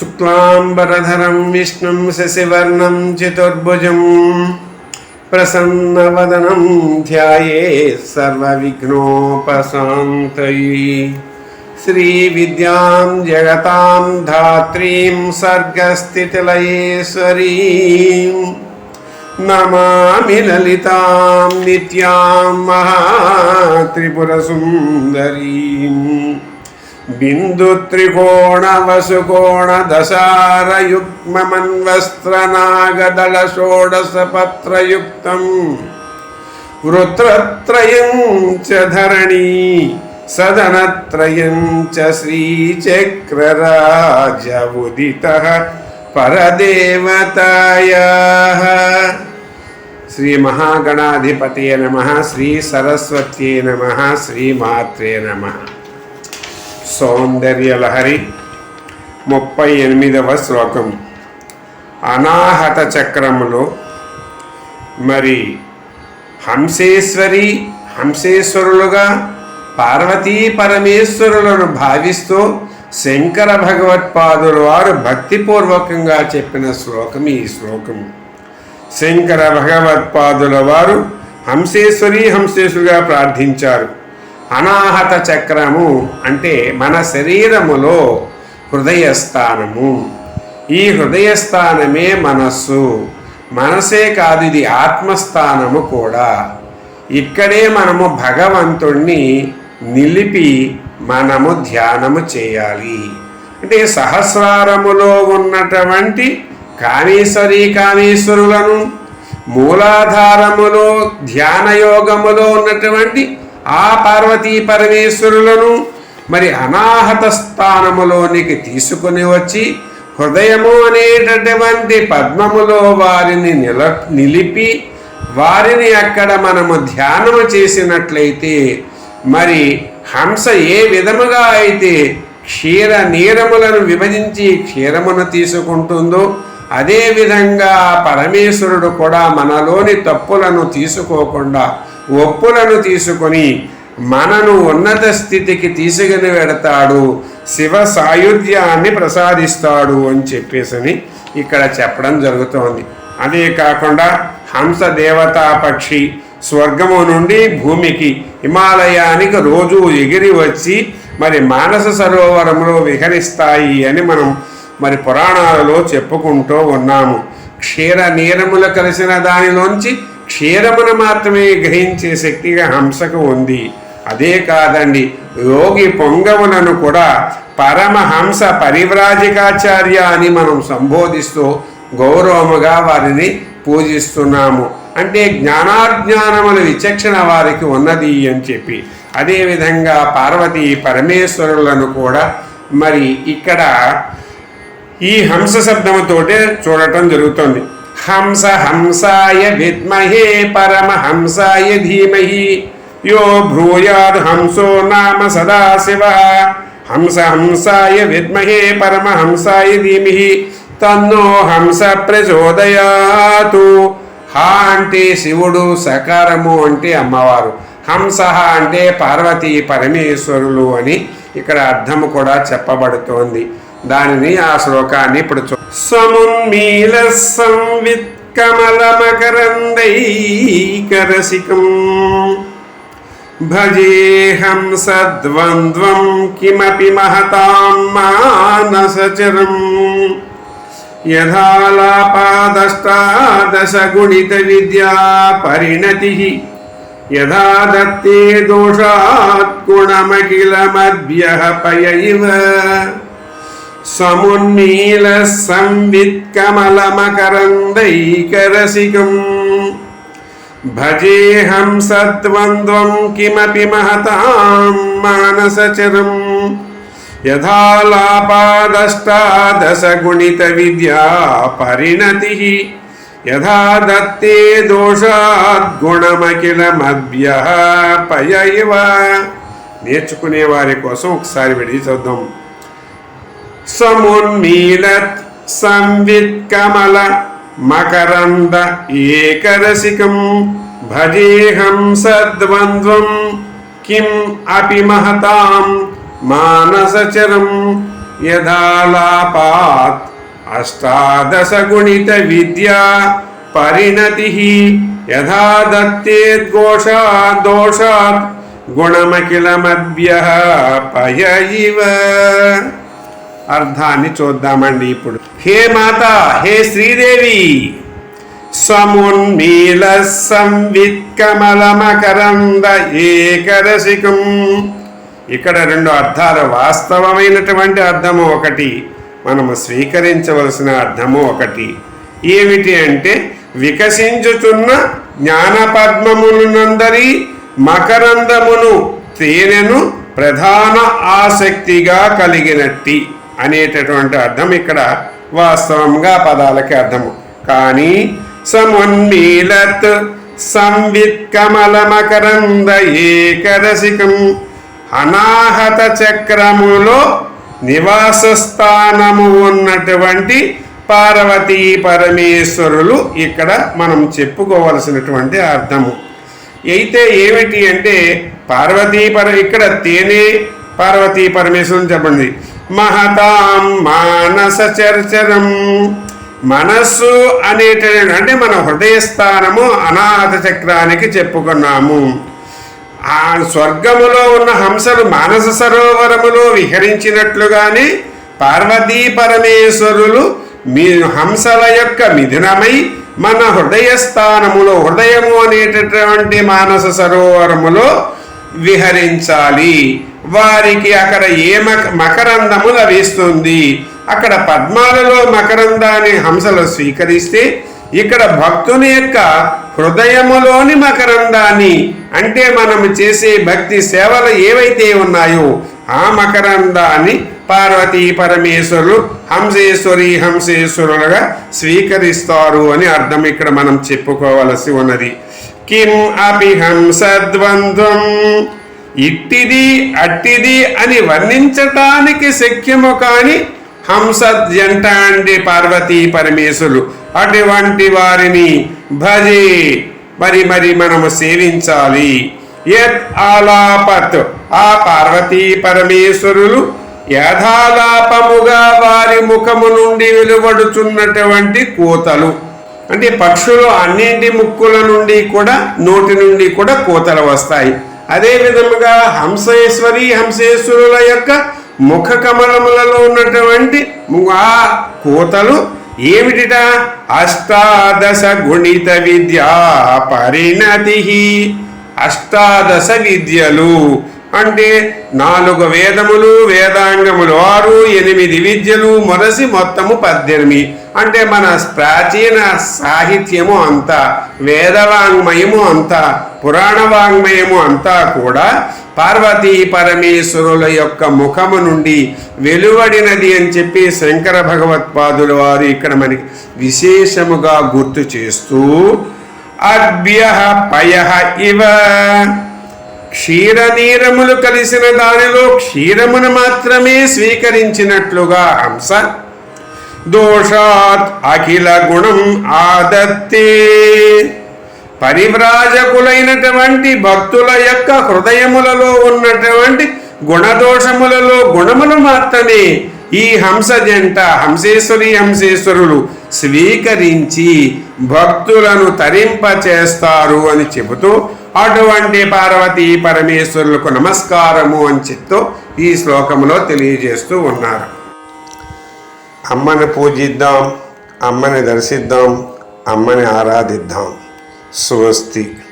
शुक्लाम्बरधरं, विष्णुं, शशिवर्णं, चतुर्भुजं प्रसन्नवदनं ध्याये सर्वविघ्नोपशान्तये। श्रीविद्यां जगतां धात्रीं सर्गस्थितिलयेश्वरीं नमामि ललितां नित्यां महात्रिपुरसुन्दरीम्। నిత్యాం మహాత్రిపురసుందరీం బిందుత్రికోణవసుకోణ దశారయుగ్మమన్వస్త్రనాగదళ షోడశపత్రయుక్తం వృత్రత్రయం చ ధరణీ సదనత్రయం చ శ్రీచక్రరాజ ఉదిత పరదేవతాయా. శ్రీ మహాగణాధిపతయ నమ శ్రీ సరస్వత్యే నమ శ్రీమాత్రే నమ. సౌందర్యలహరి ముప్పై ఎనిమిదవ శ్లోకం. అనాహత చక్రములో మరి హంసేశ్వరి హంసేశ్వరులుగా పార్వతీ పరమేశ్వరులను భావిస్తూ శంకర భగవత్పాదుల వారు భక్తిపూర్వకంగా చెప్పిన శ్లోకం ఈ శ్లోకం. శంకర భగవత్పాదుల వారు హంసేశ్వరి హంసేశ్వరిగా ప్రార్థించారు. అనాహత చక్రము అంటే మన శరీరములో హృదయస్థానము. ఈ హృదయస్థానమే మనస్సు. మనసే కాదు ఇది ఆత్మస్థానము కూడా. ఇక్కడే మనము భగవంతుణ్ణి నిలిపి మనము ధ్యానము చేయాలి. అంటే సహస్రారములో ఉన్నటువంటి కామేశ్వరి కామేశ్వరులను మూలాధారములో ధ్యాన యోగములో ఉన్నటువంటి ఆ పార్వతీ పరమేశ్వరులను మరి అనాహత స్థానములోనికి తీసుకుని వచ్చి హృదయము అనేటటువంటి పద్మములో వారిని నిల నిలిపి వారిని అక్కడ మనము ధ్యానము చేసినట్లయితే మరి హంస ఏ విధముగా అయితే క్షీర నీరములను విభజించి క్షీరమును తీసుకుంటుందో అదేవిధంగా పరమేశ్వరుడు కూడా మనలోని తప్పులను తీసుకోకుండా ఒప్పులను తీసుకొని మనను ఉన్నత స్థితికి తీసుకుని వెడతాడు శివ సాయుధ్యాన్ని ప్రసాదిస్తాడు అని చెప్పేసి ఇక్కడ చెప్పడం జరుగుతోంది. అదే కాకుండా హంస దేవతా పక్షి స్వర్గము నుండి భూమికి హిమాలయానికి రోజు ఎగిరి వచ్చి మరి మానస సరోవరంలో విహరిస్తాయి అని మనం మరి పురాణాలలో చెప్పుకుంటూ ఉన్నాము. క్షీర నీరములు కలిసిన దానిలోంచి క్షీరమును మాత్రమే గ్రహించే శక్తిగా హంసకు ఉంది. అదే కాదండి యోగి పొంగవులను కూడా పరమహంస పరివ్రాజికాచార్య అని మనం సంబోధిస్తూ గౌరవముగా వారిని పూజిస్తున్నాము. అంటే జ్ఞానాజ్ఞానముల విచక్షణ వారికి ఉన్నది అని చెప్పి. అదేవిధంగా పార్వతీ పరమేశ్వరులను కూడా మరి ఇక్కడ ఈ హంస శబ్దముతోటే చూడటం జరుగుతుంది. హంస హంసాయ విద్మహే పరమహంసాయ ధీమహి. యో భూయాద్ హంసో నామ సదాశివ. హంస హంసాయ విద్మహే పరమహంసాయ ధీమిహి. తన్నో హంస ప్రచోదయాతు. హా అంటే శివుడు సకారము అంటే అమ్మవారు. హంస అంటే పార్వతీ పరమేశ్వరులు అని ఇక్కడ అర్థము కూడా చెప్పబడుతోంది. దానిని ఆ శ్లోకాన్ని ఇప్పుడు చూ సమున్మీల సంవిత్ కమల మకరందైకరసికం భజేహం సద్వంద్వం కిమపి మహతాం మానసచరం యథాలాపాదష్టాదశ గుణిత విద్యా పరిణతి యథా దత్తే దోషాత్ గుణమఖిలమద్యహపయ ఇవ సమున్మీల సంవిత్కమలమకరందైకరసికం భజేహం సద్వంద్వం కిమపి మహతాం మానసచరం యథాలాపాదష్టాదశగుణిత విద్యా పరిణతి యథా దత్తే దోషాద్గుణమఖిలమద్యహపయ ఇవ నేర్చుకునే వారి కోసం ఒకసారి విడిచి చూద్దాం సమున్మీలత్ సంవిత్కమల మకరంద ఏకరసికం భజేహం సద్వంద్వం కిం అపి మహతాం మానసచరం యథాలాపాత్ అష్టాదశ గుణిత విద్యా పరిణతి యథా దత్తేద్ఘోషా దోషాత్ గుణమఖిలమద్య పయ ఇవ అర్థాన్ని చూద్దామండి ఇప్పుడు. హే మాత హే శ్రీదేవి! సమున్మీల సంవిత్కమలమకరంద ఏకరసికం ఇక్కడ రెండు అర్థాలు వాస్తవమైనటువంటి అర్థము ఒకటి. మనము స్వీకరించవలసిన అర్థము ఒకటి. ఏమిటి అంటే వికసించుచున్న జ్ఞానపద్మములనందరి మకరందమును తేనెను ప్రధాన ఆసక్తిగా కలిగినట్టి. అనేటటువంటి అర్థం ఇక్కడ వాస్తవంగా పదాలకి అర్థము. కానీ సమున్మీలత్ సంవిత్ కమలమకరంద ఏకరసికం అనాహత చక్రములో నివాస స్థానము ఉన్నటువంటి పార్వతీ పరమేశ్వరులు ఇక్కడ మనం చెప్పుకోవలసినటువంటి అర్థము. అయితే ఏమిటి అంటే పార్వతీ పర ఇక్కడ తేనే పార్వతీ పరమేశ్వరం చెప్పండి. మహతాం మానస చర్చనం. మనస్సు అనేటువంటి అంటే మన హృదయస్థానము అనాథ చక్రానికి చెప్పుకున్నాము. ఆ స్వర్గములో ఉన్న హంసలు మానస సరోవరములో విహరించినట్లుగానే పార్వతీ పరమేశ్వరులు మీ హంసల యొక్క మిథునమై మన హృదయస్థానములో హృదయము అనేటటువంటి మానస సరోవరములో విహరించాలి. వారికి అక్కడ ఏ మక మకరందము లభిస్తుంది? అక్కడ పద్మాలలో మకరందాన్ని హంసలు స్వీకరిస్తే ఇక్కడ భక్తుని యొక్క హృదయములోని మకరందాన్ని అంటే మనం చేసే భక్తి సేవలు ఏవైతే ఉన్నాయో ఆ మకరందాన్ని పార్వతీ పరమేశ్వరులు హంసేశ్వరి హంసేశ్వరులుగా స్వీకరిస్తారు అని అర్థం ఇక్కడ మనం చెప్పుకోవలసి ఉన్నది. కిం అపి హంసద్వంద్వం ఇట్టిది అట్టిది అని వర్ణించటానికి శక్యము కాని హంసద్యంట అండి పార్వతీ పరమేశ్వరులు అటువంటి వారిని భజే మరి మరి మనము సేవించాలి. యత్ ఆలాపత్. ఆ పార్వతీ పరమేశ్వరులు యథాలాపముగా వారి ముఖము నుండి వెలువడుచున్నటువంటి కోతలు. అంటే పక్షులు అన్నింటి ముక్కుల నుండి కూడా నోటి నుండి కూడా కోతలు వస్తాయి. అదే విధముగా హంసేశ్వరి హంసేశ్వరుల యొక్క ముఖ కమలములలో ఉన్నటువంటి ఆ కూతలు ఏమిటిట? అష్టాదశ గుణిత విద్యా పరిణతి. అష్టాదశ విద్యలు అంటే నాలుగు వేదములు వేదాంగములు ఆరు ఎనిమిది విద్యలు మొరసి మొత్తము పద్దెనిమిది. అంటే మన ప్రాచీన సాహిత్యము అంతా వేదవాంగ్మయము అంతా పురాణ వాంగ్మయము అంతా కూడా పార్వతీ పరమేశ్వరుల యొక్క ముఖము నుండి వెలువడినది అని చెప్పి శంకర భగవత్పాదుల వారు ఇక్కడ మనకి విశేషముగా గుర్తు చేస్తూ అభ్య పయ ఇవ. క్షీరనీరములు కలిసిన దానిలో క్షీరమును మాత్రమే స్వీకరించినట్లుగా హంస. దోషాత్ అఖిల గుణం ఆదత్తే. పరివ్రాజకులైనటువంటి భక్తుల యొక్క హృదయములలో ఉన్నటువంటి గుణదోషములలో గుణములు మాత్రమే ఈ హంస జంట హంసేశ్వరి హంసేశ్వరులు స్వీకరించి భక్తులను తరింప చేస్తారు అని చెబుతూ అటువంటి పార్వతీ పరమేశ్వరులకు నమస్కారము అని చెప్తూ ఈ శ్లోకంలో తెలియజేస్తూ ఉన్నారు. అమ్మని పూజిద్దాం అమ్మని దర్శిద్దాం అమ్మని ఆరాధిద్దాం. સ્વસ્તિક.